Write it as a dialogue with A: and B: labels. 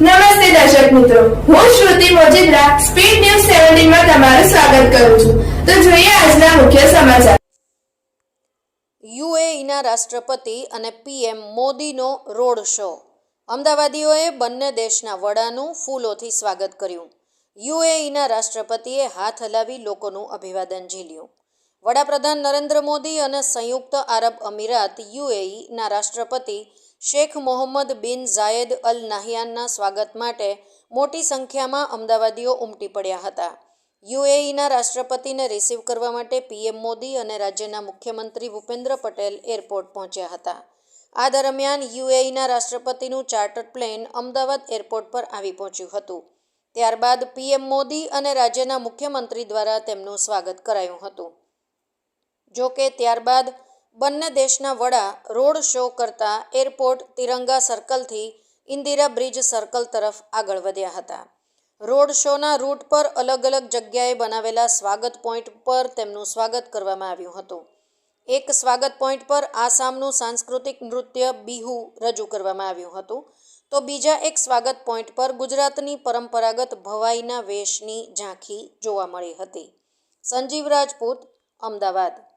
A: નમસ્તે દર્શક મિત્રો. હું શ્રુતિ મોજીદ્રા સ્પીડ ન્યૂઝ સેવન્ટીનમાં તમારું સ્વાગત કરું છું. તો જોઈએ આજના મુખ્ય સમાચાર.
B: યુએઈના રાષ્ટ્રપતિ અને પીએમ મોદીનો રોડ શો. અમદાવાદીઓએ બંને દેશના વડાનું ફૂલોથી સ્વાગત કર્યું. યુએઈના રાષ્ટ્રપતિએ હાથ હલાવી લોકોનું અભિવાદન ઝીલ્યું. વડાપ્રધાન નરેન્દ્ર મોદી અને સંયુક્ત આરબ અમીરાત યુએઈના રાષ્ટ્રપતિ શેખ મોહમ્મદ બિન ઝાયદ અલ નાહિયાનના સ્વાગત માટે મોટી સંખ્યામાં અમદાવાદીઓ ઉમટી પડ્યા હતા. યુએઈના રાષ્ટ્રપતિને રિસીવ કરવા માટે પીએમ મોદી અને રાજ્યના મુખ્યમંત્રી ભૂપેન્દ્ર પટેલ એરપોર્ટ પહોંચ્યા હતા. આ દરમિયાન યુએઈના રાષ્ટ્રપતિનું ચાર્ટર્ડ પ્લેન અમદાવાદ એરપોર્ટ પર આવી પહોંચ્યું હતું. ત્યારબાદ પીએમ મોદી અને રાજ્યના મુખ્યમંત્રી દ્વારા તેમનું સ્વાગત કરાયું હતું. જો કે ત્યારબાદ બંને દેશના વડા રોડ શો કરતા એરપોર્ટ તિરંગા સર્કલથી ઇન્દિરા બ્રિજ સર્કલ તરફ આગળ વધ્યા હતા. રોડ શોના રૂટ પર અલગ અલગ જગ્યાએ બનાવેલા સ્વાગત પોઈન્ટ પર તેમનું સ્વાગત કરવામાં આવ્યું હતું. એક સ્વાગત પોઈન્ટ પર આસામનું સાંસ્કૃતિક નૃત્ય બિહુ રજૂ કરવામાં આવ્યું હતું. તો બીજા એક સ્વાગત પોઈન્ટ પર ગુજરાતની પરંપરાગત ભવાઈના વેશની ઝાંખી જોવા મળી હતી. સંજીવ રાજપૂત, અમદાવાદ.